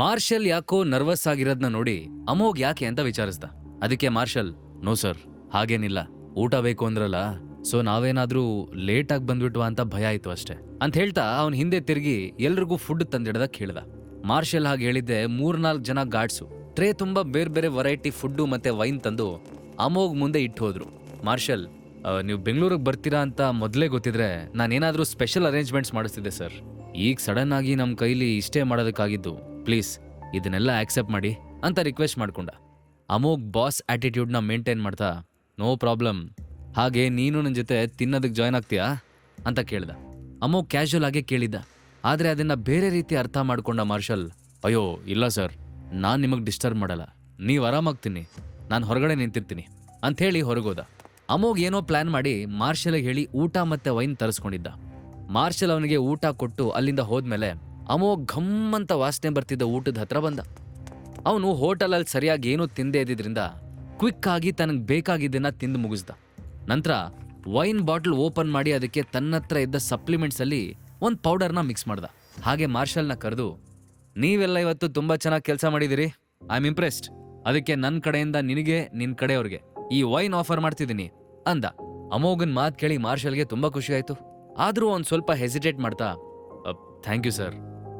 Marshal ಯಾಕೋ nervous ಆಗಿರೋದ್ನ ನೋಡಿ ಅಮೋಗ್ ಯಾಕೆ ಅಂತ ವಿಚಾರಿಸ್ದ. ಅದಕ್ಕೆ ಮಾರ್ಷಲ್, ನೋ ಸರ್, ಹಾಗೇನಿಲ್ಲ. ಊಟ ಬೇಕು ಅಂದ್ರಲ್ಲ, ಸೊ ನಾವೇನಾದ್ರೂ ಲೇಟ್ ಆಗಿ ಬಂದ್ಬಿಟ್ವಾ ಅಂತ ಭಯ ಆಯ್ತು ಅಷ್ಟೇ. ಅಂತ ಹೇಳ್ತಾ ಅವನ್ ಹಿಂದೆ ತಿರುಗಿ ಎಲ್ರಿಗೂ ಫುಡ್ ತಂದಿಡ್ದಾಗ ಕೇಳ್ದ ಮಾರ್ಷಲ್ ಹಾಗೆ ಹೇಳಿದ್ದೆ, ಮೂರ್ನಾಲ್ಕು ಜನ ಗಾಡ್ಸು ಟ್ರೇ ತುಂಬಾ ಬೇರೆ ಬೇರೆ ವೆರೈಟಿ ಫುಡ್ಡು ಮತ್ತೆ ವೈನ್ ತಂದು ಅಮೋಗ್ ಮುಂದೆ ಇಟ್ಟು ಹೋದ್ರು. ಮಾರ್ಷಲ್ ನೀವು ಬೆಂಗಳೂರಿಗೆ ಬರ್ತೀರಾ ಅಂತ ಮೊದಲೇ ಗೊತ್ತಿದ್ರೆ ನಾನೇನಾದ್ರೂ ಸ್ಪೆಷಲ್ ಅರೇಂಜ್ಮೆಂಟ್ಸ್ ಮಾಡಿಸ್ತಿದ್ದೆ ಸರ್. ಈಗ ಸಡನ್ ಆಗಿ ನಮ್ಮ ಕೈಲಿ ಇಷ್ಟೇ ಮಾಡೋದಕ್ಕಾಗಿದ್ದು ಪ್ಲೀಸ್, ಇದನ್ನೆಲ್ಲ ಆಕ್ಸೆಪ್ಟ್ ಮಾಡಿ ಅಂತ ರಿಕ್ವೆಸ್ಟ್ ಮಾಡ್ಕೊಂಡ. ಅಮೋಗ್ ಬಾಸ್ ಆಟಿಟ್ಯೂಡ್ನ ಮೇಂಟೈನ್ ಮಾಡ್ತಾ ನೋ ಪ್ರಾಬ್ಲಮ್ ಹಾಗೆ ನೀನು ನನ್ನ ಜೊತೆ ತಿನ್ನೋದಕ್ಕೆ ಜಾಯ್ನ್ ಆಗ್ತೀಯಾ? ಅಂತ ಕೇಳ್ದ. ಅಮೋಗ್ ಕ್ಯಾಶುವಲ್ ಆಗೇ ಕೇಳಿದ್ದ. ಆದರೆ ಅದನ್ನು ಬೇರೆ ರೀತಿ ಅರ್ಥ ಮಾಡ್ಕೊಂಡ ಮಾರ್ಷಲ್, ಅಯ್ಯೋ, ಇಲ್ಲ ಸರ್. ನಾನು ನಿಮಗೆ ಡಿಸ್ಟರ್ಬ್ ಮಾಡಲ್ಲ. ನೀವು ಆರಾಮಾಗ್ತೀನಿ ನಾನು ಹೊರಗಡೆ ನಿಂತಿರ್ತೀನಿ. ಅಂಥೇಳಿ ಹೊರಗೋದ. ಅಮೋಗ್ ಏನೋ ಪ್ಲ್ಯಾನ್ ಮಾಡಿ ಮಾರ್ಷಲ್ಗೆ ಹೇಳಿ ಊಟ ಮತ್ತು ವೈನ್ ತರಿಸ್ಕೊಂಡಿದ್ದ. ಮಾರ್ಷಲ್ ಅವನಿಗೆ ಊಟ ಕೊಟ್ಟು ಅಲ್ಲಿಂದ ಹೋದ್ಮೇಲೆ ಅಮೋಗ್ ಘಮ್ ಅಂತ ವಾಸನೆ ಬರ್ತಿದ್ದ ಊಟದ ಹತ್ರ ಬಂದ. ಅವನು ಹೋಟೆಲಲ್ಲಿ ಸರಿಯಾಗಿ ಏನೂ ತಿಂದೇ ಇದ್ದಿದ್ರಿಂದ ಆಗಿ ತನಗೆ ಬೇಕಾಗಿದ್ದನ್ನ ತಿಂದು ಮುಗಿಸ್ದ. ನಂತರ ವೈನ್ ಬಾಟ್ಲ್ ಓಪನ್ ಮಾಡಿ ಅದಕ್ಕೆ ತನ್ನತ್ರ ಇದ್ದ ಸಪ್ಲಿಮೆಂಟ್ಸ್ ಅಲ್ಲಿ ಒಂದು ಪೌಡರ್ನ ಮಿಕ್ಸ್ ಮಾಡ್ದ. ಹಾಗೆ ಮಾರ್ಷಲ್ನ ಕರೆದು, ನೀವೆಲ್ಲ ಇವತ್ತು ತುಂಬಾ ಚೆನ್ನಾಗಿ ಕೆಲಸ ಮಾಡಿದಿರಿ ಐ ಆಮ್ ಇಂಪ್ರೆಸ್ಡ್ ಅದಕ್ಕೆ ನನ್ನ ಕಡೆಯಿಂದ ನಿನಗೆ ನಿನ್ನ ಕಡೆಯವ್ರಿಗೆ ಈ ವೈನ್ ಆಫರ್ ಮಾಡ್ತಿದ್ದೀನಿ, ಅಂದ. ಅಮೋಗನ್ ಮಾತು ಕೇಳಿ ಮಾರ್ಷಲ್ಗೆ ತುಂಬಾ ಖುಷಿ ಆದರೂ ಅವ್ನು ಸ್ವಲ್ಪ ಹೆಸಿಟೇಟ್ ಮಾಡ್ತಾ ಥ್ಯಾಂಕ್ ಯು ಸರ್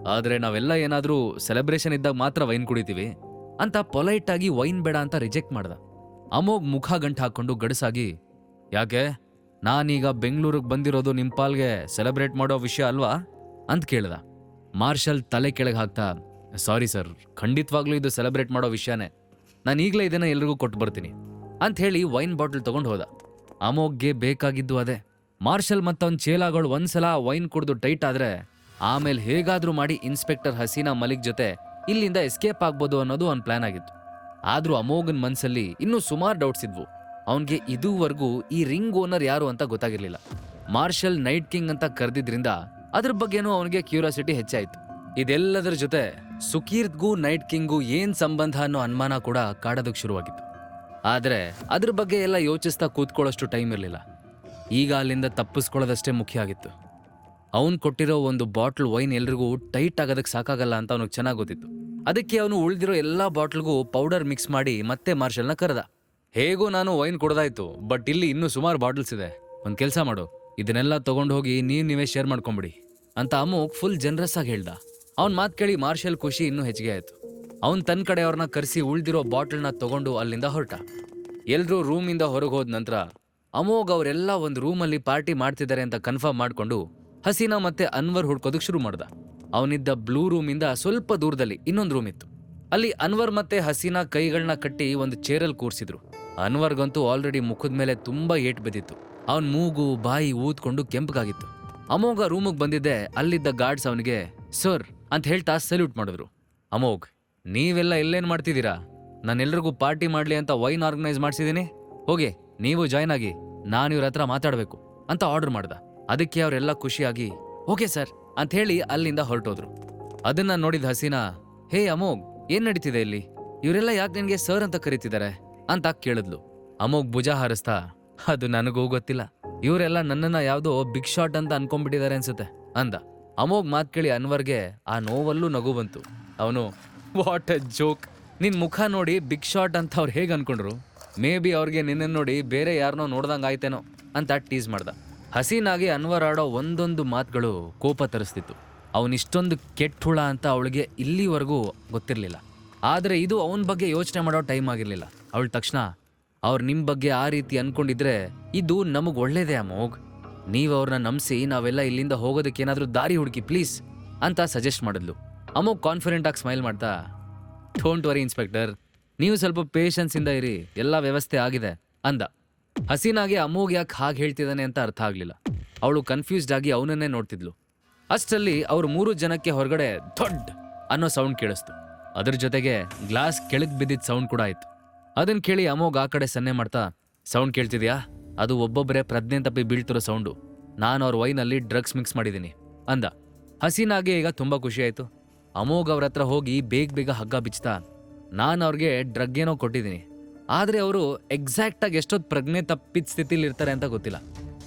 ಆದ್ರೆ ನಾವೆಲ್ಲ ಏನಾದರೂ ಸೆಲೆಬ್ರೇಷನ್ ಇದ್ದಾಗ ಮಾತ್ರ ವೈನ್ ಕುಡಿತೀವಿ ಅಂತ ಪೊಲೈಟಾಗಿ ವೈನ್ ಬೇಡ ಅಂತ ರಿಜೆಕ್ಟ್ ಮಾಡ್ದ. ಅಮೋಗ್ ಮುಖ ಗಂಟು ಹಾಕ್ಕೊಂಡು ಗಡಸಾಗಿ, ಯಾಕೆ? ನಾನೀಗ ಬೆಂಗಳೂರಿಗೆ ಬಂದಿರೋದು ನಿಮ್ಮ ಪಾಲ್ಗೆ ಸೆಲೆಬ್ರೇಟ್ ಮಾಡೋ ವಿಷಯ ಅಲ್ವಾ? ಅಂತ ಕೇಳ್ದ. ಮಾರ್ಷಲ್ ತಲೆ ಕೆಳಗೆ ಹಾಕ್ತಾ, ಸಾರಿ ಸರ್, ಖಂಡಿತವಾಗ್ಲೂ ಇದು ಸೆಲೆಬ್ರೇಟ್ ಮಾಡೋ ವಿಷಯನೇ. ನಾನು ಈಗಲೇ ಇದನ್ನು ಎಲ್ರಿಗೂ ಕೊಟ್ಟು ಬರ್ತೀನಿ. ಅಂತ ಹೇಳಿ ವೈನ್ ಬಾಟಲ್ ತೊಗೊಂಡು ಹೋದ. ಅಮೋಗ್ಗೆ ಬೇಕಾಗಿದ್ದು ಅದೇ. ಮಾರ್ಷಲ್ ಮತ್ತವನ್ ಚೇಲಾಗಳು ಒಂದ್ಸಲ ವೈನ್ ಕುಡಿದು ಟೈಟ್ ಆದ್ರೆ ಆಮೇಲೆ ಹೇಗಾದರೂ ಮಾಡಿ ಇನ್ಸ್ಪೆಕ್ಟರ್ ಹಸೀನಾ ಮಲಿಕ್ ಜೊತೆ ಇಲ್ಲಿಂದ ಎಸ್ಕೇಪ್ ಆಗ್ಬೋದು ಅನ್ನೋದು ಒಂದು ಪ್ಲಾನ್ ಆಗಿತ್ತು. ಆದರೂ ಅಮೋಘನ್ ಮನಸ್ಸಲ್ಲಿ ಇನ್ನೂ ಸುಮಾರು ಡೌಟ್ಸ್ ಇದ್ವು. ಅವನಿಗೆ ಇದುವರೆಗೂ ಈ ರಿಂಗ್ ಓನರ್ ಯಾರು ಅಂತ ಗೊತ್ತಾಗಿರಲಿಲ್ಲ. ಮಾರ್ಷಲ್ ನೈಟ್ ಕಿಂಗ್ ಅಂತ ಕರೆದಿದ್ರಿಂದ ಅದ್ರ ಬಗ್ಗೆನೂ ಅವನಿಗೆ ಕ್ಯೂರಿಯಾಸಿಟಿ ಹೆಚ್ಚಾಯಿತು ಇದೆಲ್ಲದರ ಜೊತೆ ಸುಕೀರ್ತ್ಗೂ ನೈಟ್ ಕಿಂಗೂ ಏನ್ ಸಂಬಂಧ ಅನ್ನೋ ಅನುಮಾನ ಕೂಡ ಕಾಡೋದಕ್ಕೆ ಶುರುವಾಗಿತ್ತು. ಆದರೆ ಅದ್ರ ಬಗ್ಗೆ ಎಲ್ಲ ಯೋಚಿಸ್ತಾ ಕೂತ್ಕೊಳ್ಳೋಷ್ಟು ಟೈಮ್ ಇರಲಿಲ್ಲ. ಈಗ ಅಲ್ಲಿಂದ ತಪ್ಪಿಸ್ಕೊಳ್ಳೋದಷ್ಟೇ ಮುಖ್ಯ ಆಗಿತ್ತು. ಅವನು ಕೊಟ್ಟಿರೋ ಒಂದು ಬಾಟ್ಲ್ ವೈನ್ ಎಲ್ರಿಗೂ ಟೈಟ್ ಆಗೋದಕ್ಕೆ ಸಾಕಾಗಲ್ಲ ಅಂತ ಅವನಿಗೆ ಚೆನ್ನಾಗಿ ಗೊತ್ತಿತ್ತು. ಅದಕ್ಕೆ ಅವನು ಉಳಿದಿರೋ ಎಲ್ಲ ಬಾಟ್ಲ್ಗೂ ಪೌಡರ್ ಮಿಕ್ಸ್ ಮಾಡಿ ಮತ್ತೆ ಮಾರ್ಷಲ್ನ ಕರೆದ. ಹೇಗೂ ನಾನು ವೈನ್ ಕೊಡದಾಯ್ತು, ಬಟ್ ಇಲ್ಲಿ ಇನ್ನೂ ಸುಮಾರು ಬಾಟಲ್ಸ್ ಇದೆ. ಒಂದು ಕೆಲಸ ಮಾಡು, ಇದನ್ನೆಲ್ಲ ತೊಗೊಂಡು ಹೋಗಿ ನೀವು ನೀವೇ ಶೇರ್ ಮಾಡ್ಕೊಂಬಿಡಿ ಅಂತ ಅಮೋಕ್ ಫುಲ್ ಜನರಸ್ ಆಗಿ ಹೇಳ್ದ. ಅವ್ನ ಮಾತು ಕೇಳಿ ಮಾರ್ಷಲ್ ಖುಷಿ ಇನ್ನೂ ಹೆಚ್ಚಿಗೆ ಆಯ್ತು. ಅವನ್ ತನ್ನ ಕಡೆಯವ್ರನ್ನ ಕರೆಸಿ ಉಳಿದಿರೋ ಬಾಟಲ್ನ ತಗೊಂಡು ಅಲ್ಲಿಂದ ಹೊರಟ. ಎಲ್ಲರೂ ರೂಮಿಂದ ಹೊರಗೆ ಹೋದ ನಂತರ ಅಮೋಘ್ ಅವರೆಲ್ಲ ಒಂದು ರೂಮಲ್ಲಿ ಪಾರ್ಟಿ ಮಾಡ್ತಿದ್ದಾರೆ ಅಂತ ಕನ್ಫರ್ಮ್ ಮಾಡ್ಕೊಂಡು ಹಸೀನಾ ಮತ್ತೆ ಅನ್ವರ್ ಹುಡ್ಕೋದಕ್ಕೆ ಶುರು ಮಾಡ್ದ. ಅವನಿದ್ದ ಬ್ಲೂ ರೂಮಿಂದ ಸ್ವಲ್ಪ ದೂರದಲ್ಲಿ ಇನ್ನೊಂದು ರೂಮ್ ಇತ್ತು. ಅಲ್ಲಿ ಅನ್ವರ್ ಮತ್ತೆ ಹಸೀನಾ ಕೈಗಳನ್ನ ಕಟ್ಟಿ ಒಂದು ಚೇರಲ್ಲಿ ಕೂರಿಸಿದ್ರು. ಅನ್ವರ್ಗಂತೂ ಆಲ್ರೆಡಿ ಮುಖದ ಮೇಲೆ ತುಂಬಾ ಏಟ್ ಬಿದ್ದಿತ್ತು. ಅವನ್ ಮೂಗು, ಬಾಯಿ ಊದ್ಕೊಂಡು ಕೆಂಪಗಾಗಿತ್ತು. ಅಮೋಘ ರೂಮಿಗೆ ಬಂದಿದ್ದೆ, ಅಲ್ಲಿದ್ದ ಗಾರ್ಡ್ಸ್ ಅವನಿಗೆ, ಸರ್, ಅಂತ ಹೇಳ್ತಾ ಸಲ್ಯೂಟ್ ಮಾಡಿದ್ರು. ಅಮೋಘ್, ನೀವೆಲ್ಲ ಎಲ್ಲೇನ್ ಮಾಡ್ತಿದ್ದೀರಾ? ನಾನೆಲ್ರಿಗೂ ಪಾರ್ಟಿ ಮಾಡ್ಲಿ ಅಂತ ವೈನ್ ಆರ್ಗನೈಸ್ ಮಾಡಿಸಿದ್ದೀನಿ ಹೋಗಿ, ನೀವು ಜಾಯ್ನ್ ಆಗಿ, ನಾನು ಇವ್ರ ಹತ್ರ ಮಾತಾಡಬೇಕು, ಅಂತ ಆರ್ಡರ್ ಮಾಡ್ದ. ಅದಕ್ಕೆ ಅವರೆಲ್ಲ ಖುಷಿಯಾಗಿ, ಓಕೆ ಸರ್ ಅಂತ ಹೇಳಿ ಅಲ್ಲಿಂದ ಹೊರಟೋದ್ರು. ಅದನ್ನ ನೋಡಿದ ಹಸೀನಾ, ಹೇ ಅಮೋಗ್ ಏನ್ ನಡೀತಿದೆ ಇಲ್ಲಿ? ಇವರೆಲ್ಲ ಯಾಕೆ ನಿನ್ಗೆ ಸರ್ ಅಂತ ಕರೀತಿದ್ದಾರೆ ಅಂತ ಕೇಳಿದ್ಲು. ಅಮೋಗ್ ಭುಜ ಹಾರಿಸ್ತಾ, ಅದು ನನಗೂ ಗೊತ್ತಿಲ್ಲ. ಇವರೆಲ್ಲ ನನ್ನನ್ನ ಯಾವುದೋ ಬಿಗ್ ಶಾಟ್ ಅಂತ ಅನ್ಕೊಂಡ್ಬಿಟ್ಟಿದ್ದಾರೆ ಅನ್ಸುತ್ತೆ, ಅಂದ. ಅಮೋಗ್ ಮಾತು ಕೇಳಿ ಅನ್ವರ್ಗೆ ಆ ನೋವಲ್ಲೂ ನಗು ಬಂತು. ಅವನು, ವಾಟ್ ಅ ಜೋಕ್. ನಿನ್ ಮುಖ ನೋಡಿ ಬಿಗ್ ಶಾಟ್ ಅಂತ ಅವ್ರು ಹೇಗೆ ಅನ್ಕೊಂಡ್ರು? ಮೇ ಬಿ ಅವ್ರಿಗೆ ನಿನ್ನ ನೋಡಿ ಬೇರೆ ಯಾರನ್ನೋ ನೋಡ್ದಂಗೆ ಆಯ್ತೇನೋ ಅಂತ ಟೀಸ್ ಮಾಡ್ದ. ಹಸೀನಾಗಿ ಅನ್ವರ್ ಆಡೋ ಒಂದೊಂದು ಮಾತುಗಳು ಕೋಪ ತರಿಸ್ತಿತ್ತು. ಅವನಿಷ್ಟೊಂದು ಕೆಟ್ಟ ಹುಳ ಅಂತ ಅವಳಿಗೆ ಇಲ್ಲಿವರೆಗೂ ಗೊತ್ತಿರಲಿಲ್ಲ. ಆದರೆ ಇದು ಅವನ ಬಗ್ಗೆ ಯೋಚನೆ ಮಾಡೋ ಟೈಮ್ ಆಗಿರಲಿಲ್ಲ. ಅವಳ ತಕ್ಷಣ, ಅವ್ರು ನಿಮ್ಮ ಬಗ್ಗೆ ಆ ರೀತಿ ಅಂದ್ಕೊಂಡಿದ್ರೆ ಇದು ನಮಗೆ ಒಳ್ಳೇದೇ ಅಮೋಗ್ ನೀವು ಅವ್ರನ್ನ ನಂಬಿಸಿ ನಾವೆಲ್ಲ ಇಲ್ಲಿಂದ ಹೋಗೋದಕ್ಕೆ ಏನಾದರೂ ದಾರಿ ಹುಡುಕಿ ಪ್ಲೀಸ್ ಅಂತ ಸಜೆಸ್ಟ್ ಮಾಡಿದ್ಲು. ಅಮೋಗ್ ಕಾನ್ಫಿಡೆಂಟ್ ಆಗಿ ಸ್ಮೈಲ್ ಮಾಡ್ತಾ, ಡೋಂಟ್ ವರಿ ಇನ್ಸ್ಪೆಕ್ಟರ್, ನೀವು ಸ್ವಲ್ಪ ಪೇಷನ್ಸಿಂದ ಇರಿ, ಎಲ್ಲ ವ್ಯವಸ್ಥೆ ಆಗಿದೆ ಅಂದ. ಹಸೀನಾಗೆ ಅಮೋಘ್ ಯಾಕೆ ಹಾಗೆ ಹೇಳ್ತಿದ್ದಾನೆ ಅಂತ ಅರ್ಥ ಆಗ್ಲಿಲ್ಲ. ಅವಳು ಕನ್ಫ್ಯೂಸ್ಡ್ ಆಗಿ ಅವನನ್ನೇ ನೋಡ್ತಿದ್ಲು. ಅಷ್ಟರಲ್ಲಿ ಅವ್ರು ಮೂರು ಜನಕ್ಕೆ ಹೊರಗಡೆ ದೊಡ್ಡ ಅನ್ನೋ ಸೌಂಡ್ ಕೇಳಿಸ್ತು. ಅದ್ರ ಜೊತೆಗೆ ಗ್ಲಾಸ್ ಕೆಳಗ್ ಬಿದ್ದಿದ್ದ ಸೌಂಡ್ ಕೂಡ ಆಯ್ತು. ಅದನ್ನ ಕೇಳಿ ಅಮೋಗ್ ಆ ಕಡೆ ಸನ್ನೆ ಮಾಡ್ತಾ ಸೌಂಡ್ ಕೇಳ್ತಿದ್ಯಾ? ಅದು ಒಬ್ಬೊಬ್ಬರೇ ಪ್ರಜ್ಞೆ ತಪ್ಪಿ ಬೀಳ್ತಿರೋ ಸೌಂಡು ನಾನು ಅವ್ರ ವೈನಲ್ಲಿ ಡ್ರಗ್ಸ್ ಮಿಕ್ಸ್ ಮಾಡಿದ್ದೀನಿ ಅಂದ. ಹಸೀನಾಗೆ ಈಗ ತುಂಬಾ ಖುಷಿ ಆಯ್ತು. ಅಮೋಘ್ ಅವ್ರ ಹತ್ರ ಹೋಗಿ ಬೇಗ ಬೇಗ ಹಗ್ಗ ಬಿಚ್ತಾ, ನಾನು ಅವ್ರಿಗೆ ಡ್ರಗ್ ಏನೋ ಕೊಟ್ಟಿದ್ದೀನಿ ಆದರೆ ಅವರು ಎಕ್ಸಾಕ್ಟಾಗಿ ಎಷ್ಟೊತ್ತು ಪ್ರಜ್ಞೆ ತಪ್ಪಿದ ಸ್ಥಿತಿಲಿ ಇರ್ತಾರೆ ಅಂತ ಗೊತ್ತಿಲ್ಲ.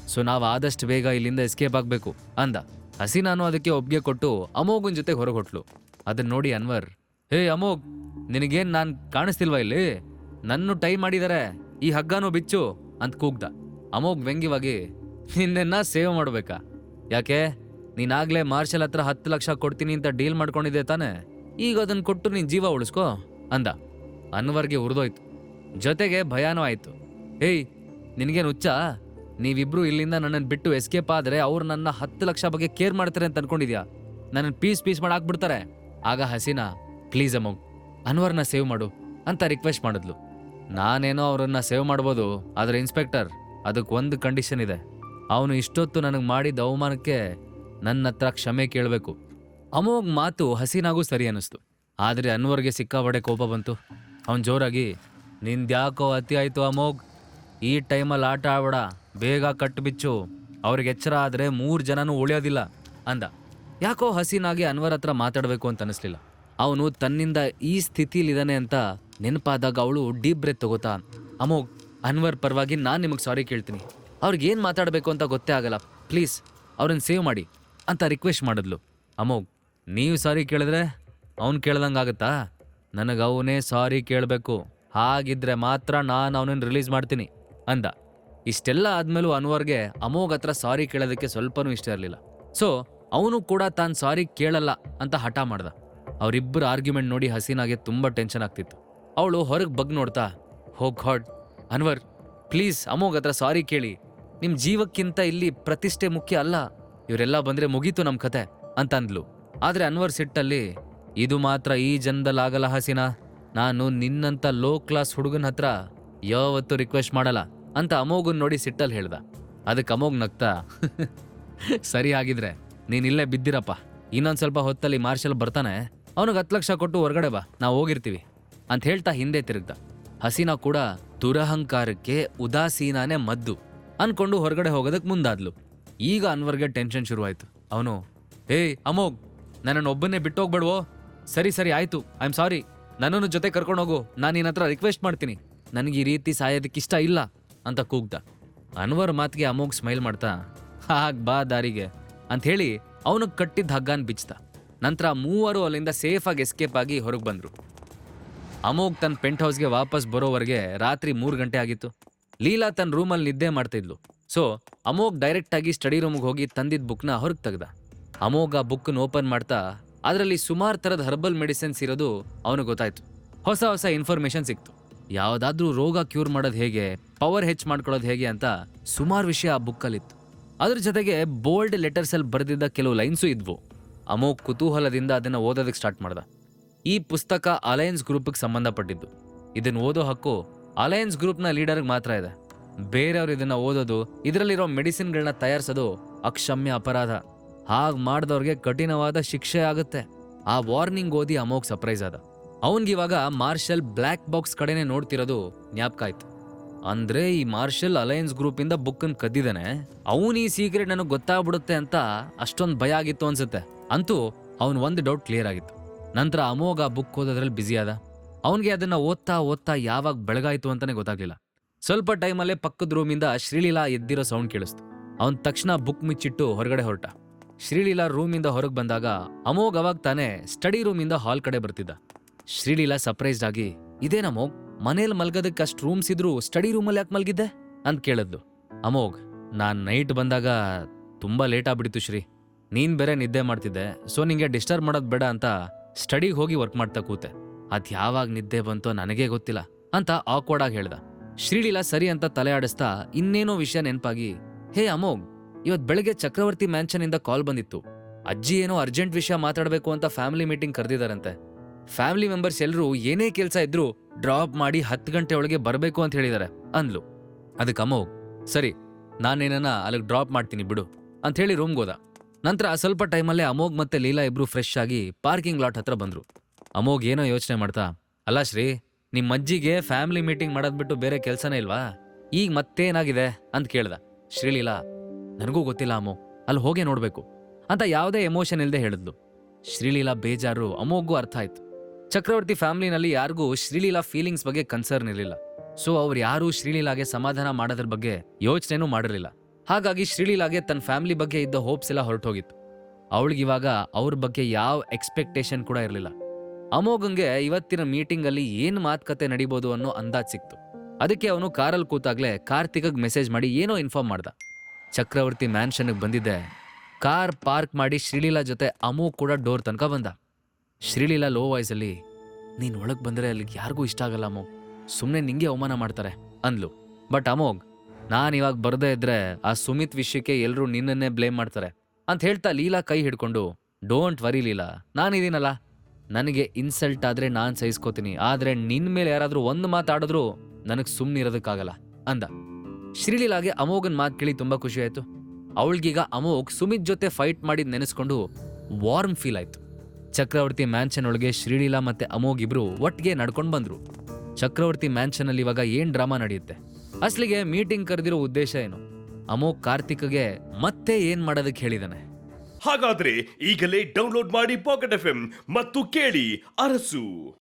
ಸೊ ನಾವು ಆದಷ್ಟು ಬೇಗ ಇಲ್ಲಿಂದ ಎಸ್ಕೇಪ್ ಆಗಬೇಕು ಅಂದ. ಹಸೀನಾನು ಅದಕ್ಕೆ ಒಪ್ಪಿಗೆ ಕೊಟ್ಟು ಅಮೋಘನ್ ಜೊತೆ ಹೊರಗೆ ಹೊಟ್ಲು ಅದನ್ನ ನೋಡಿ ಅನ್ವರ್, ಹೇ ಅಮೋಘ್, ನಿನಗೇನು ನಾನು ಕಾಣಿಸ್ತಿಲ್ವಾ ಇಲ್ಲಿ? ನನ್ನ ಟೈ ಮಾಡಿದರೆ, ಈ ಹಗ್ಗನೂ ಬಿಚ್ಚು ಅಂತ ಕೂಗ್ದ. ಅಮೋಘ್ ವ್ಯಂಗ್ಯವಾಗಿ ನಿನ್ನ ಸೇವ್ ಮಾಡಬೇಕಾ? ಯಾಕೆ? ನೀನಾಗಲೇ ಮಾರ್ಷಲ್ ಹತ್ರ ಹತ್ತು ಲಕ್ಷ ಕೊಡ್ತೀನಿ ಅಂತ ಡೀಲ್ ಮಾಡ್ಕೊಂಡಿದ್ದೆ ತಾನೆ? ಈಗ ಅದನ್ನು ಕೊಟ್ಟು ನೀನು ಜೀವ ಉಳಿಸ್ಕೋ ಅಂದ. ಅನ್ವರ್ಗೆ ಉರಿದೋಯ್ತು ಜೊತೆಗೆ ಭಯಾನೂ ಆಯ್ತು. ಏಯ್ ನಿನಗೇನು ಹುಚ್ಚ? ನೀವಿಬ್ರು ಇಲ್ಲಿಂದ ನನ್ನನ್ನು ಬಿಟ್ಟು ಎಸ್ಕೇಪ್ ಆದ್ರೆ ಅವ್ರು ನನ್ನ ಹತ್ತು ಲಕ್ಷ ಬಗ್ಗೆ ಕೇರ್ ಮಾಡ್ತಾರೆ ಅಂತ ಅನ್ಕೊಂಡಿದ್ಯಾ? ನನ್ನ ಪೀಸ್ ಪೀಸ್ ಮಾಡಿ ಹಾಕ್ಬಿಡ್ತಾರೆ. ಆಗ ಹಸೀನಾ ಪ್ಲೀಸ್ ಅಮೌಂಟ್ ಅನ್ವರ್ನ ಸೇವ್ ಮಾಡು, ಅಂತ ರಿಕ್ವೆಸ್ಟ್ ಮಾಡಿದ್ಲು. ನಾನೇನೋ ಅವರನ್ನು ಸೇವ್ ಮಾಡ್ಬೋದು, ಆದರೆ ಇನ್ಸ್ಪೆಕ್ಟರ್ ಅದಕ್ಕೆ ಒಂದು ಕಂಡೀಷನ್ ಇದೆ. ಅವನು ಇಷ್ಟೊತ್ತು ನನಗೆ ಮಾಡಿದ ಅವಮಾನಕ್ಕೆ ನನ್ನ ಹತ್ರ ಕ್ಷಮೆ ಕೇಳಬೇಕು. ಅಮೋಗ್ ಮಾತು ಹಸೀನಾಗೂ ಸರಿ ಅನ್ನಿಸ್ತು. ಆದರೆ ಅನ್ವರ್ಗೆ ಸಿಕ್ಕಾಪಡೆ ಕೋಪ ಬಂತು. ಅವನು ಜೋರಾಗಿ ನಿಂದ್ಯಾಕೋ ಅತಿ ಆಯಿತು ಅಮೋಘ್. ಈ ಟೈಮಲ್ಲಿ ಆಟ ಆಡಬೇಡ, ಬೇಗ ಕಟ್ಟು ಬಿಚ್ಚು. ಅವ್ರಿಗೆ ಎಚ್ಚರ ಆದರೆ ಮೂರು ಜನನೂ ಉಳಿಯೋದಿಲ್ಲ ಅಂದ. ಯಾಕೋ ಹಸಿನಾಗಿ ಅನ್ವರ್ ಹತ್ರ ಮಾತಾಡಬೇಕು ಅಂತ ಅನಿಸ್ಲಿಲ್ಲ. ಅವನು ತನ್ನಿಂದ ಈ ಸ್ಥಿತಿಲಿದ್ದಾನೆ ಅಂತ ನೆನಪಾದಾಗ ಅವಳು ಡೀಪ್ ಬ್ರೆತ್ ತಗೋತಾ, ಅಮೋಘ್, ಅನ್ವರ್ ಪರವಾಗಿ ನಾನು ನಿಮಗೆ ಸಾರಿ ಕೇಳ್ತೀನಿ. ಅವ್ರಿಗೆ ಏನು ಮಾತಾಡಬೇಕು ಅಂತ ಗೊತ್ತೇ ಆಗಲ್ಲ. ಪ್ಲೀಸ್, ಅವ್ರನ್ನ ಸೇವ್ ಮಾಡಿ ಅಂತ ರಿಕ್ವೆಸ್ಟ್ ಮಾಡಿದ್ಲು. ಅಮೋಘ್, ನೀವು ಸಾರಿ ಕೇಳಿದ್ರೆ ಅವ್ನು ಕೇಳ್ದಂಗಾಗತ್ತಾ? ನನಗೆ ಅವನೇ ಸಾರಿ ಕೇಳಬೇಕು. ಹಾಗಿದ್ರೆ ಮಾತ್ರ ನಾನು ಅವನನ್ನು ರಿಲೀಸ್ ಮಾಡ್ತೀನಿ, ಅಂದ. ಇಷ್ಟೆಲ್ಲ ಆದಮೇಲೂ ಅನ್ವರ್ಗೆ ಅಮೋಘ್ ಹತ್ರ ಸಾರಿ ಕೇಳೋದಕ್ಕೆ ಸ್ವಲ್ಪನೂ ಇಷ್ಟ ಇರಲಿಲ್ಲ. ಸೊ ಅವನು ಕೂಡ ತಾನು ಸಾರಿ ಕೇಳಲ್ಲ ಅಂತ ಹಠ ಮಾಡ್ದ. ಅವರಿಬ್ಬರ ಆರ್ಗ್ಯುಮೆಂಟ್ ನೋಡಿ ಹಸೀನಾಗೆ ತುಂಬ ಟೆನ್ಷನ್ ಆಗ್ತಿತ್ತು. ಅವಳು ಹೊರಗೆ ಬಗ್ ನೋಡ್ತಾ ಹೋ ಗಾಡ್ ಅನ್ವರ್ ಪ್ಲೀಸ್ ಅಮೋಘ್ ಹತ್ರ ಸಾರಿ ಕೇಳಿ. ನಿಮ್ಮ ಜೀವಕ್ಕಿಂತ ಇಲ್ಲಿ ಪ್ರತಿಷ್ಠೆ ಮುಖ್ಯ ಅಲ್ಲ. ಇವರೆಲ್ಲ ಬಂದರೆ ಮುಗೀತು ನಮ್ಮ ಕತೆ ಅಂತ ಆದರೆ ಆದ್ರೆ ಅನ್ವರ್ ಸಿಟ್ಟಲ್ಲಿ, ಇದು ಮಾತ್ರ ಈ ಜನದಲ್ಲಾಗಲ್ಲ ಹಸಿನ. ನಾನು ನಿನ್ನಂತ ಲೋ ಕ್ಲಾಸ್ ಹುಡುಗನ ಹತ್ರ ಯಾವತ್ತೂ ರಿಕ್ವೆಸ್ಟ್ ಮಾಡಲ್ಲ ಅಂತ ಅಮೋಘನ್ ನೋಡಿ ಸಿಟ್ಟಲ್ಲಿ ಹೇಳ್ದ. ಅದಕ್ಕೆ ಅಮೋಗ್ ನಗ್ತಾ, ಸರಿ ಆಗಿದ್ರೆ ನೀನ್ ಇಲ್ಲೇ ಬಿದ್ದಿರಪ್ಪ. ಇನ್ನೊಂದು ಸ್ವಲ್ಪ ಹೊತ್ತಲ್ಲಿ ಮಾರ್ಷಲ್ ಬರ್ತಾನೆ. ಅವನಿಗೆ ಹತ್ತು ಲಕ್ಷ ಕೊಟ್ಟು ಹೊರಗಡೆ ಬಾ, ನಾವು ಹೋಗಿರ್ತೀವಿ. ಅಂತ ಹೇಳ್ತಾ ಹಿಂದೆ ತಿರುಗ್ದ. ಹಸೀನಾ ಕೂಡ ದುರಹಂಕಾರಕ್ಕೆ ಉದಾಸೀನಾನೇ ಮದ್ದು ಅನ್ಕೊಂಡು ಹೊರಗಡೆ ಹೋಗೋದಕ್ಕೆ ಮುಂದಾದ್ಲು. ಈಗ ಅನ್ವರ್ಗೆ ಟೆನ್ಷನ್ ಶುರುವಾಯಿತು. ಅವನು, ಏಯ್ ಅಮೋಗ್ ನನ್ನನ್ನು ಒಬ್ಬನೇ ಬಿಟ್ಟೋಗ್ಬೇಡವೋ? ಸರಿ ಸರಿ, ಆಯ್ತು. ಐ ಆಮ್ ಸಾರಿ ನನ್ನನ್ನು ಜೊತೆ ಕರ್ಕೊಂಡು ಹೋಗು. ನಾನು ನಿನ್ನ ಹತ್ರ ರಿಕ್ವೆಸ್ಟ್ ಮಾಡ್ತೀನಿ. ನನಗೆ ಈ ರೀತಿ ಸಾಯೋದಕ್ಕೆ ಇಷ್ಟ ಇಲ್ಲ ಅಂತ ಕೂಗ್ದ. ಅನ್ವರ್ ಮಾತಿಗೆ ಅಮೋಘ್ ಸ್ಮೈಲ್ ಮಾಡ್ತಾ, ಹಾಗೆ ಬಾ ದಾರಿಗೆ ಅಂತ ಹೇಳಿ ಅವನು ಕಟ್ಟಿದ್ದ ಹಗ್ಗಾನ್ ಬಿಚ್ಚಿದ. ನಂತರ ಮೂವರು ಅಲ್ಲಿಂದ ಸೇಫಾಗಿ ಎಸ್ಕೇಪ್ ಆಗಿ ಹೊರಗೆ ಬಂದರು. ಅಮೋಘ್ ತನ್ನ ಪೆಂಟ್ ಹೌಸ್ಗೆ ವಾಪಸ್ ಬರೋವರೆಗೆ ರಾತ್ರಿ ಮೂರು ಗಂಟೆ ಆಗಿತ್ತು. ಲೀಲಾ ತನ್ನ ರೂಮಲ್ಲಿ ನಿದ್ದೆ ಮಾಡ್ತಿದ್ಲು. ಸೊ ಅಮೋಘ್ ಡೈರೆಕ್ಟಾಗಿ ಸ್ಟಡಿ ರೂಮ್ಗೆ ಹೋಗಿ ತಂದಿದ್ದ ಬುಕ್ನ ಹೊರಗೆ ತೆಗ್ದ. ಅಮೋಘ್ ಆ ಬುಕ್ನ ಓಪನ್ ಮಾಡ್ತಾ ಅದರಲ್ಲಿ ಸುಮಾರು ಥರದ ಹರ್ಬಲ್ ಮೆಡಿಸಿನ್ಸ್ ಇರೋದು ಅವನಿಗೆ ಗೊತ್ತಾಯ್ತು. ಹೊಸ ಹೊಸ ಇನ್ಫಾರ್ಮೇಶನ್ ಸಿಕ್ತು. ಯಾವುದಾದ್ರೂ ರೋಗ ಕ್ಯೂರ್ ಮಾಡೋದು ಹೇಗೆ ಪವರ್ ಹೆಚ್ಚು ಮಾಡ್ಕೊಳ್ಳೋದು ಹೇಗೆ ಅಂತ ಸುಮಾರು ವಿಷಯ ಆ ಬುಕ್ಕಲ್ಲಿತ್ತು ಅದ್ರ ಜೊತೆಗೆ ಬೋಲ್ಡ್ ಲೆಟರ್ಸಲ್ಲಿ ಬರೆದಿದ್ದ ಕೆಲವು ಲೈನ್ಸು ಇದ್ವು. ಅಮೋ ಕುತೂಹಲದಿಂದ ಅದನ್ನು ಓದೋದಕ್ಕೆ ಸ್ಟಾರ್ಟ್ ಮಾಡ್ದ. ಈ ಪುಸ್ತಕ ಅಲಯನ್ಸ್ ಗ್ರೂಪಿಗೆ ಸಂಬಂಧಪಟ್ಟಿದ್ದು. ಇದನ್ನು ಓದೋ ಹಕ್ಕು ಅಲಯನ್ಸ್ ಗ್ರೂಪ್ನ ಲೀಡರ್ಗೆ ಮಾತ್ರ ಇದೆ. ಬೇರೆಯವರು ಇದನ್ನು ಓದೋದು ಇದರಲ್ಲಿರೋ ಮೆಡಿಸಿನ್ಗಳನ್ನ ತಯಾರಿಸೋದು ಅಕ್ಷಮ್ಯ ಅಪರಾಧ. ಹಾಗೆ ಮಾಡಿದವ್ರಿಗೆ ಕಠಿಣವಾದ ಶಿಕ್ಷೆ ಆಗುತ್ತೆ. ಆ ವಾರ್ನಿಂಗ್ ಓದಿ ಅಮೋಕ್ ಸರ್ಪ್ರೈಸ್ ಆದ. ಅವನ್ಗಿವಾಗ ಮಾರ್ಷಲ್ ಬ್ಲ್ಯಾಕ್ ಬಾಕ್ಸ್ ಕಡೆನೆ ನೋಡ್ತಿರೋದು ಜ್ಞಾಪಕ ಆಯ್ತು. ಅಂದ್ರೆ ಈ ಮಾರ್ಷಲ್ ಅಲಯನ್ಸ್ ಬುಕ್ ಕದ್ದಿದ್ದಾನೆ. ಅವನು ಈ ಸೀಕ್ರೆಟ್ ನನಗೆ ಗೊತ್ತಾಗ್ಬಿಡುತ್ತೆ ಅಂತ ಅಷ್ಟೊಂದು ಭಯ ಆಗಿತ್ತು ಅನ್ಸುತ್ತೆ. ಅಂತೂ ಅವನ್ ಒಂದು ಡೌಟ್ ಕ್ಲಿಯರ್ ಆಗಿತ್ತು. ನಂತರ ಅಮೋಘ ಬುಕ್ ಓದೋದ್ರಲ್ಲಿ ಬ್ಯುಸಿ ಆದ. ಅವನಿಗೆ ಅದನ್ನ ಓದ್ತಾ ಓದ್ತಾ ಯಾವಾಗ ಬೆಳಗಾಯ್ತು ಅಂತಾನೆ ಗೊತ್ತಾಗ್ಲಿಲ್ಲ. ಸ್ವಲ್ಪ ಟೈಮಲ್ಲೇ ಪಕ್ಕದ ರೂಮಿಂದ ಶ್ರೀಲೀಲಾ ಎದ್ದಿರೋ ಸೌಂಡ್ ಕೇಳಿಸ್ತು. ಅವನ್ ತಕ್ಷಣ ಬುಕ್ ಮುಚ್ಚಿಟ್ಟು ಹೊರಗಡೆ ಹೊರಟ. ಶ್ರೀಲೀಲಾ ರೂಮಿಂದ ಹೊರಗೆ ಬಂದಾಗ ಅಮೋಘ್ ಅವಾಗ ತಾನೇ ಸ್ಟಡಿ ರೂಮಿಂದ ಹಾಲ್ ಕಡೆ ಬರ್ತಿದ್ದ. ಶ್ರೀಲೀಲಾ ಸರ್ಪ್ರೈಸ್ಡ್ ಆಗಿ, ಇದೇನ ಅಮೋಘ್? ಮನೇಲಿ ಮಲ್ಗೋದಕ್ಕೆ ಅಷ್ಟು ರೂಮ್ಸ್ ಇದ್ರು ಸ್ಟಡಿ ರೂಮಲ್ಲಿ ಯಾಕೆ ಮಲ್ಗಿದ್ದೆ? ಅಂತ ಕೇಳಿದ್ಲು. ಅಮೋಘ್, ನಾನ್ ನೈಟ್ ಬಂದಾಗ ತುಂಬಾ ಲೇಟ್ ಆಗ್ಬಿಡ್ತು ಶ್ರೀ. ನೀನ್ ಬೇರೆ ನಿದ್ದೆ ಮಾಡ್ತಿದ್ದೆ ಸೊ ನಿಂಗೆ ಡಿಸ್ಟರ್ಬ್ ಮಾಡೋದ್ ಬೇಡ ಅಂತ ಸ್ಟಡಿಗೆ ಹೋಗಿ ವರ್ಕ್ ಮಾಡ್ತಾ ಕೂತೆ. ಅದ್ ಯಾವಾಗ ನಿದ್ದೆ ಬಂತೋ ನನಗೇ ಗೊತ್ತಿಲ್ಲ, ಅಂತ ಆಕ್ವರ್ಡ್ ಆಗಿ ಹೇಳ್ದ. ಶ್ರೀಲೀಲಾ ಸರಿ ಅಂತ ತಲೆ ಆಡಿಸ್ತಾ ಇನ್ನೇನೋ ವಿಷಯ ನೆನಪಾಗಿ, ಹೇ ಅಮೋಘ್ ಇವತ್ ಬೆಳಗ್ಗೆ ಚಕ್ರವರ್ತಿ ಮ್ಯಾನ್ಷನ್ ಇಂದ ಕಾಲ್ ಬಂದಿತ್ತು. ಅಜ್ಜಿ ಏನೋ ಅರ್ಜೆಂಟ್ ವಿಷಯ ಮಾತಾಡಬೇಕು ಅಂತ ಫ್ಯಾಮಿಲಿ ಮೀಟಿಂಗ್ ಕರೆದಿದ್ದಾರಂತೆ ಫ್ಯಾಮಿಲಿ ಮೆಂಬರ್ಸ್ ಎಲ್ಲರೂ ಏನೇ ಕೆಲಸ ಇದ್ರೂ ಡ್ರಾಪ್ ಮಾಡಿ ಹತ್ತು ಗಂಟೆ ಒಳಗೆ ಬರಬೇಕು ಅಂತ ಹೇಳಿದ್ದಾರೆ ಅಂದ್ಲು. ಅದಕ್ಕೆ ಅಮೋಘ್ ಸರಿ, ನಾನೇನನ್ನ ಅಲ್ಲಿಗೆ ಡ್ರಾಪ್ ಮಾಡ್ತೀನಿ ಬಿಡು ಅಂತ ಹೇಳಿ ರೂಮ್ಗೆ ಹೋದ. ನಂತರ ಸ್ವಲ್ಪ ಟೈಮಲ್ಲೇ ಅಮೋಗ್ ಮತ್ತೆ ಲೀಲಾ ಇಬ್ರು ಫ್ರೆಶ್ ಆಗಿ ಪಾರ್ಕಿಂಗ್ ಲಾಟ್ ಹತ್ರ ಬಂದ್ರು. ಅಮೋಗ್ ಏನೋ ಯೋಚನೆ ಮಾಡ್ತಾ, ಅಲ್ಲ ಶ್ರೀ ನಿಮ್ಮ ಅಜ್ಜಿಗೆ ಫ್ಯಾಮಿಲಿ ಮೀಟಿಂಗ್ ಮಾಡೋದ್ಬಿಟ್ಟು ಬೇರೆ ಕೆಲಸನೇ ಇಲ್ವಾ? ಈಗ ಮತ್ತೇನಾಗಿದೆ? ಅಂತ ಕೇಳ್ದ. ಶ್ರೀಲೀಲಾ ನನಗೂ ಗೊತ್ತಿಲ್ಲ ಅಮ್ಮೋ. ಅಲ್ಲಿ ಹೋಗೇ ನೋಡಬೇಕು. ಅಂತ ಯಾವುದೇ ಎಮೋಷನ್ ಇಲ್ಲದೆ ಹೇಳಿದ್ಲು. ಶ್ರೀಲೀಲಾ ಬೇಜಾರು ಅಮೋಘ್ಗೂ ಅರ್ಥ ಆಯ್ತು. ಚಕ್ರವರ್ತಿ ಫ್ಯಾಮಿಲಿನಲ್ಲಿ ಯಾರಿಗೂ ಶ್ರೀಲೀಲಾ ಫೀಲಿಂಗ್ಸ್ ಬಗ್ಗೆ ಕನ್ಸರ್ನ್ ಇರಲಿಲ್ಲ. ಸೊ ಅವ್ರು ಯಾರೂ ಶ್ರೀಲೀಲಾಗೆ ಸಮಾಧಾನ ಮಾಡೋದ್ರ ಬಗ್ಗೆ ಯೋಚನೆನೂ ಮಾಡಿರಲಿಲ್ಲ. ಹಾಗಾಗಿ ಶ್ರೀಲೀಲಾಗೆ ತನ್ನ ಫ್ಯಾಮಿಲಿ ಬಗ್ಗೆ ಇದ್ದ ಹೋಪ್ಸ್ ಎಲ್ಲ ಹೊರಟೋಗಿತ್ತು. ಅವಳಿಗಿವಾಗ ಅವ್ರ ಬಗ್ಗೆ ಯಾವ ಎಕ್ಸ್ಪೆಕ್ಟೇಷನ್ ಕೂಡ ಇರಲಿಲ್ಲ. ಅಮೋಘಂಗೆ ಇವತ್ತಿನ ಮೀಟಿಂಗಲ್ಲಿ ಏನ್ ಮಾತುಕತೆ ನಡೀಬೋದು ಅನ್ನೋ ಅಂದಾಜ್ ಸಿಕ್ತು. ಅದಕ್ಕೆ ಅವನು ಕಾರಲ್ಲಿ ಕೂತಾಗಲೇ ಕಾರ್ತಿಕಗೆ ಮೆಸೇಜ್ ಮಾಡಿ ಏನೋ ಇನ್ಫಾರ್ಮ್ ಮಾಡ್ದ. ಚಕ್ರವರ್ತಿ ಮ್ಯಾನ್ಷನ್ಗೆ ಬಂದಿದ್ದೆ. ಕಾರ್ ಪಾರ್ಕ್ ಮಾಡಿ ಶ್ರೀಲೀಲಾ ಜೊತೆ ಅಮು ಕೂಡ ಡೋರ್ ತನಕ ಬಂದ. ಶ್ರೀಲೀಲಾ ಲೋ ವಾಯ್ಸಲ್ಲಿ, ನೀನ್ ಒಳಗೆ ಬಂದ್ರೆ ಅಲ್ಲಿಗೆ ಯಾರಿಗೂ ಇಷ್ಟ ಆಗಲ್ಲ ಅಮು. ಸುಮ್ಮನೆ ನಿಂಗೆ ಅವಮಾನ ಮಾಡ್ತಾರೆ, ಅಂದ್ಲು. ಬಟ್ ಅಮೋಗ್ ನಾನು ಇವಾಗ ಬರದೇ ಇದ್ರೆ ಆ ಸುಮಿತ್ ವಿಷಯಕ್ಕೆ ಎಲ್ಲರೂ ನಿನ್ನನ್ನೇ ಬ್ಲೇಮ್ ಮಾಡ್ತಾರೆ, ಅಂತ ಹೇಳ್ತಾ ಲೀಲಾ ಕೈ ಹಿಡ್ಕೊಂಡು, ಡೋಂಟ್ ವರಿ ಲೀಲಾ ನಾನಿದ್ದೀನಲ್ಲ ನನಗೆ ಇನ್ಸಲ್ಟ್ ಆದ್ರೆ ನಾನು ಸಹಿಸ್ಕೋತೀನಿ, ಆದರೆ ನಿನ್ನ ಮೇಲೆ ಯಾರಾದ್ರೂ ಒಂದು ಮಾತಾಡಿದ್ರು ನನಗೆ ಸುಮ್ಮನಿರೋದಕ್ಕಾಗಲ್ಲ ಅಂದ. ಶ್ರೀಲೀಲಾಗೆ ಅಮೋಘನ್ ಮಾತು ಕೇಳಿ ತುಂಬಾ ಖುಷಿ ಆಯ್ತು. ಅವಳಿಗೀಗ ಅಮೋಘ್ ಸುಮಿತ್ ಜೊತೆ ಫೈಟ್ ಮಾಡಿ ನೆನೆಸ್ಕೊಂಡು ವಾರ್ಮ್ ಫೀಲ್ ಆಯಿತು. ಚಕ್ರವರ್ತಿ ಮ್ಯಾನ್ಷನ್ ಒಳಗೆ ಶ್ರೀಲೀಲಾ ಮತ್ತೆ ಅಮೋಘ್ ಇಬ್ರು ಒಟ್ಟಿಗೆ ನಡ್ಕೊಂಡು ಬಂದ್ರು. ಚಕ್ರವರ್ತಿ ಮ್ಯಾನ್ಷನ್ ಅಲ್ಲಿ ಇವಾಗ ಏನು ಡ್ರಾಮಾ ನಡೆಯುತ್ತೆ? ಅಸ್ಲಿಗೆ ಮೀಟಿಂಗ್ ಕರೆದಿರೋ ಉದ್ದೇಶ ಏನು? ಅಮೋಘ್ ಕಾರ್ತಿಕ್ಗೆ ಮತ್ತೆ ಏನು ಮಾಡೋದಕ್ಕೆ ಹೇಳಿದಾನೆ? ಹಾಗಾದ್ರೆ ಈಗಲೇ ಡೌನ್ಲೋಡ್ ಮಾಡಿ ಪಾಕೆಟ್ ಎಫ್ ಮತ್ತು ಕೇಳಿ ಅರಸು.